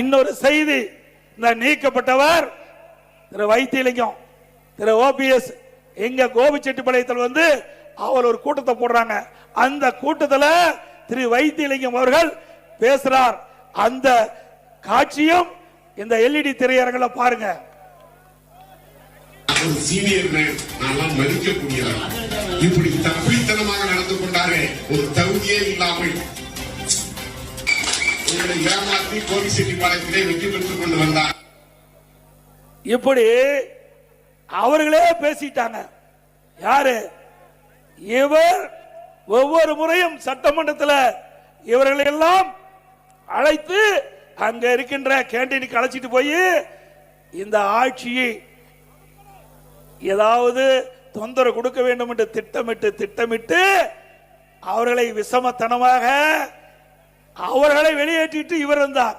இன்னொரு செய்தி. இந்த நீக்கப்பட்டவர் திரு வைத்தியலிங்கம் திரு ஓபிஎஸ் எங்க கோபிச்செட்டிப்பாளையத்தில் வந்து அவர் ஒரு கூட்டத்தை போடுறாங்க. அந்த கூட்டத்தில் திரு வைத்தியலிங்கம் அவர்கள் பேசுறார். அந்த காட்சியும் இந்த எல்இடி திரையரங்கில் பாருங்க. இப்படி தப்பித்தனமாக நடந்து கொண்டாரே ஒரு தகுதியே இல்லாமல். உங்களை ஏமாற்றி கோபிச்செட்டிப்பாளையத்திலே வெற்றி பெற்றுக் கொண்டு வந்தார். இப்படி அவர்களே பேசிட்டாங்க. யாரு? இவர் ஒவ்வொரு முறையும் சட்டமன்றத்தில் இவர்களை எல்லாம் அழைத்து அங்க இருக்கின்ற கேண்டீனுக்கு அழைச்சிட்டு போய் இந்த ஆட்சியை ஏதாவது தொந்தரவு கொடுக்க வேண்டும் என்று திட்டமிட்டு திட்டமிட்டு அவர்களை விஷமத்தனமாக அவர்களை வெளியேற்றிட்டு இவர் வந்தார்.